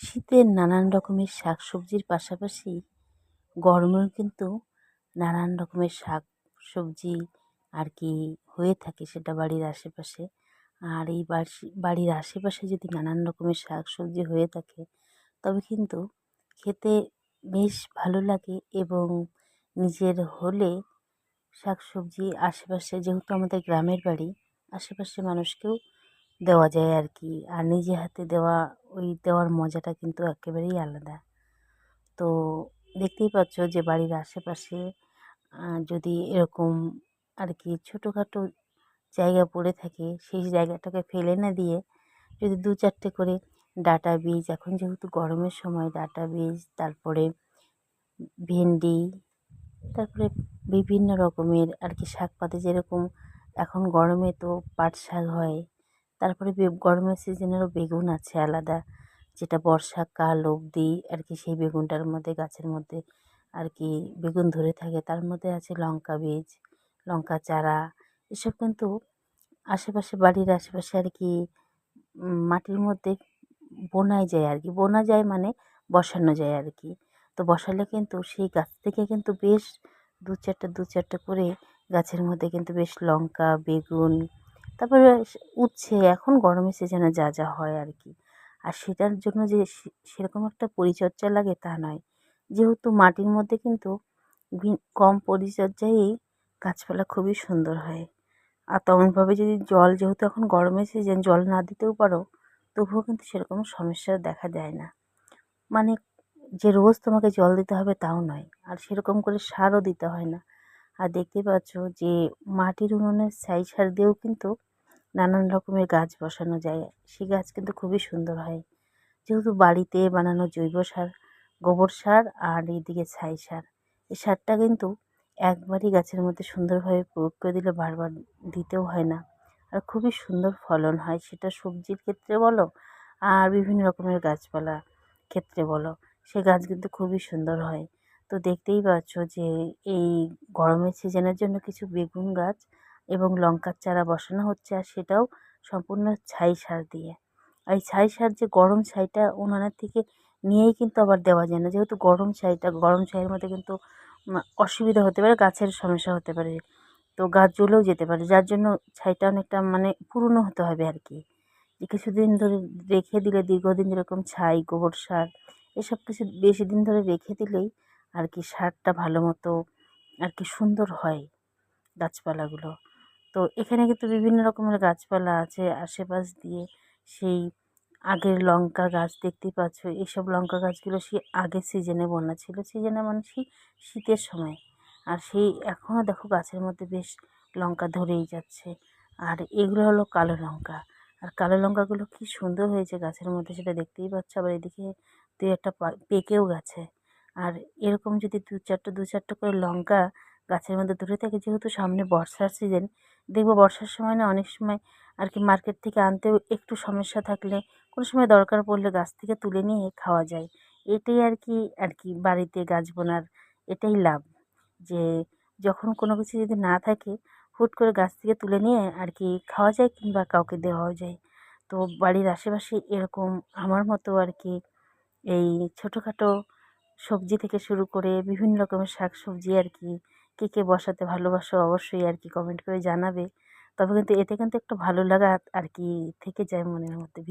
শীতের নানান রকমের শাক সবজির পাশাপাশি গরমেও কিন্তু নানান রকমের শাক সবজি আর কি হয়ে থাকে সেটা বাড়ির আশেপাশে। আর এই বাড়ির আশেপাশে যদি নানান রকমের শাক সবজি হয়ে থাকে, তবে কিন্তু খেতে বেশ ভালো লাগে এবং নিজের হলে শাক সবজি আশেপাশে, যেহেতু আমাদের গ্রামের বাড়ি আশেপাশে মানুষকেও দেওয়া যায় আর কি আর নিজে হাতে দেওয়া, ওই দেওয়ার মজাটা কিন্তু একেবারেই আলাদা। তো দেখতেই পাচ্ছ যে বাড়ির আশেপাশে যদি এরকম আর কি ছোটোখাটো জায়গা পড়ে থাকে, সেই জায়গাটাকে ফেলে না দিয়ে যদি দু চারটে করে ডাটা বীজ, এখন যেহেতু গরমের সময় ডাটা বীজ, তারপরে ভেন্ডি, তারপরে বিভিন্ন রকমের আর কি শাক পাতা যেরকম এখন গরমে তো পাট শাক হয় তারপরে গরমের সিজনেরও বেগুন আছে আলাদা। যেটা বর্ষাকাল অবধি আর কি সেই বেগুনটার মধ্যে, গাছের মধ্যে আর কি বেগুন ধরে থাকে। তার মধ্যে আছে লঙ্কা বীজ, লঙ্কা চারা, এসব কিন্তু আশেপাশে বাড়ির আশেপাশে আর কি মাটির মধ্যে বোনা যায় আর কি বোনা যায় মানে বসানো যায় আর কি তো বসালে কিন্তু সেই গাছ থেকে কিন্তু বেশ দু চারটে দু চারটে করে গাছের মধ্যে কিন্তু বেশ লঙ্কা, বেগুন তারপরে উচ্ছে, এখন গরমের সিজনে যা যা হয় আর কি। আর সেটার জন্য যে সেরকম একটা পরিচর্যা লাগে তা নয়। যেহেতু মাটির মধ্যে কিন্তু কম পরিচর্যায়ই গাছপালা খুবই সুন্দর হয়। আর তেমনভাবে যদি জল, যেহেতু এখন গরমের সিজন জল না দিতেও পারো, তবুও কিন্তু সেরকম সমস্যা দেখা দেয় না। মানে যে রোজ তোমাকে জল দিতে হবে তাও নয়। আর সেরকম করে সারও দিতে হয় না। আর দেখতে পাচ্ছ যে মাটির উনুনের ছাই সার দিয়েও কিন্তু নানান রকমের গাছ বসানো যায়। সেই গাছ কিন্তু খুবই সুন্দর হয়। যেহেতু বাড়িতে বানানো জৈব সার, গোবর সার আর এদিকে ছাই সার, এই সারটা কিন্তু একবারই গাছের মধ্যে সুন্দরভাবে প্রয়োগ করে দিলে বারবার দিতেও হয় না। আর খুবই সুন্দর ফলন হয়। সেটা সবজির ক্ষেত্রে বলো আর বিভিন্ন রকমের গাছপালা ক্ষেত্রে বলো, সে গাছ কিন্তু খুবই সুন্দর হয়। তো দেখতেই পাচ্ছ যে এই গরমের সিজনের জন্য কিছু বেগুন গাছ এবং লঙ্কার চারা বসানো হচ্ছে আর সেটাও সম্পূর্ণ ছাই সার দিয়ে। আর এই ছাই সার যে গরম ছাইটা উনানের থেকে নিয়েই কিন্তু আবার দেওয়া যায় না। যেহেতু গরম ছাইটা, গরম ছাইয়ের মধ্যে কিন্তু অসুবিধা হতে পারে, গাছের সমস্যা হতে পারে। তো গাছ জ্বলেও যেতে পারে। যার জন্য ছাইটা অনেকটা মানে পুরনো হতে হবে আর কি। যে কিছুদিন ধরে রেখে দিলে, দীর্ঘদিন যেরকম ছাই, গোবর সার, এসব কিছু বেশি দিন ধরে রেখে দিলেই আর কি সারটা ভালো মতো আর কি সুন্দর হয় গাছপালাগুলো। তো এখানে কিন্তু বিভিন্ন রকমের গাছপালা আছে, আশেপাশ দিয়ে সেই আগের লঙ্কা গাছ দেখতেই পাচ্ছ, এইসব লঙ্কা গাছগুলো সেই আগের সিজনে বোনা ছিল সিজনে মানে সেই শীতের সময়। আর সেই এখনও দেখো গাছের মধ্যে বেশ লঙ্কা ধরেই যাচ্ছে। আর এগুলো হলো কালো লঙ্কা। আর কালো লঙ্কাগুলো কী সুন্দর হয়েছে গাছের মধ্যে সেটা দেখতেই পাচ্ছ, আবার এদিকে দুই একটা পেকেও গেছে। আর এরকম যদি দু চারটে দু চারটে করে লঙ্কা গাছের মধ্যে ধরে থাকে, যেহেতু সামনে বর্ষার সিজন দেখব বর্ষার সময় না অনেক সময় আর কি মার্কেট থেকে আনতেও একটু সমস্যা থাকলে, কোনো সময় দরকার পড়লে গাছ থেকে তুলে নিয়ে খাওয়া যায়। এটাই আর কি আর কি বাড়িতে গাছ বোনার এটাই লাভ। যে যখন কোনো কিছু যদি না থাকে, হুট করে গাছ থেকে তুলে নিয়ে আর কি খাওয়া যায় কিংবা কাউকে দেওয়াও যায়। তো বাড়ির আশেপাশে এরকম আমার মতো আর কি এই ছোটোখাটো সবজি থেকে শুরু করে বিভিন্ন রকমের শাক সবজি আর কি, কে কে বসাতে ভালোবাসো অবশ্যই আর কি কমেন্ট করে জানাবে। তবে কিন্তু এতে কিন্তু একটা ভালো লাগা আর কি থেকে যায় মনের মধ্যে।